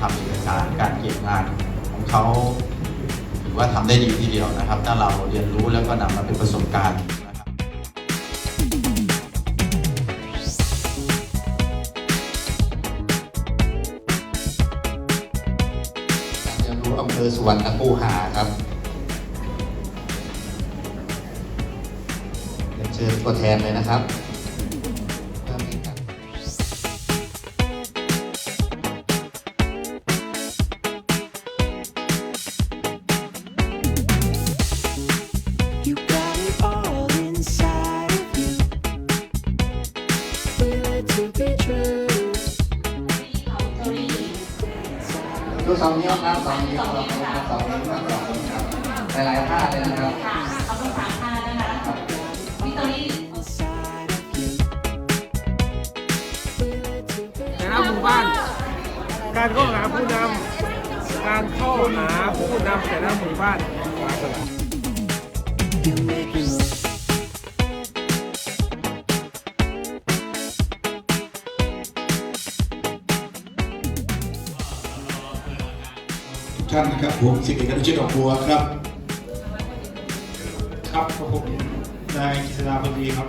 ทำเอกสารการเก็บงานของเขาถือว่าทำได้ดีทีเดียวนะครับ ถ้าเราเรียนรู้แล้วก็นำมาเป็นประสบการณ์นะครับการเรียนรู้อำเภอสุวรรณคูหาครับเรียนเชิญตัวแทนเลยนะครับ ดูสองนิ้วครับสองนิ้วสองนิ้ครับสองนิ้วครับสองนิ้วครับหลายๆท่าเลยนะครับค่ะขอบคุณสามท่านะคะวิตตอรี่แต่ละหมู่บ้าน การเข้าหาผู้นำการเข้าหาผู้นำแต่ละหมู่บ้าน You make me ทุกท่านนะครับผมสิบเอกอนุชิตดอกบัวครับ ครับผมนายกิษณาพอดีครับ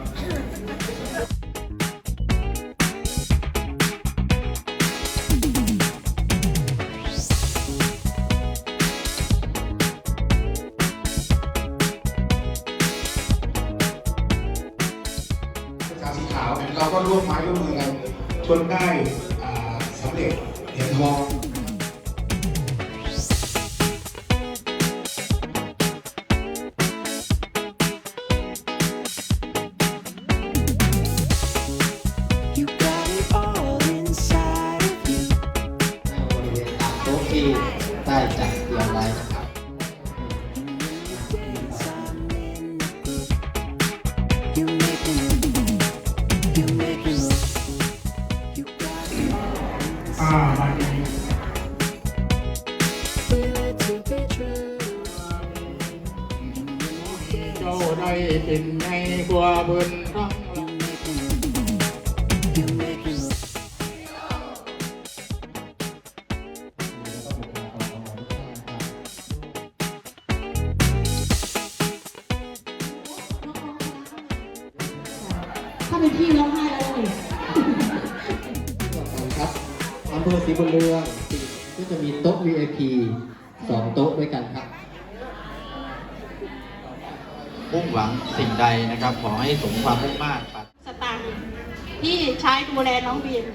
กาสีขาวเราก็ร่วมไม้ร่วมมือกันจนได้อ่าสำเร็จเหรียญทอง ได้จัดเตรียมไว้อาบัดนี้เจ้าได้เป็นในคว่าบนทั้ง ถ้าเป็นพี่ร้องไห้แล้วเลยครับอำเภอศรีบุญเรืองก็จะมีโต๊ะ VIP สองโต๊ะด้วยกันครับมุ่งหวังสิ่งใดนะครับ ขอให้สมความมุ่งมา่ปรารถนา สตางค์ที่ใช้ดูแลน้องบีม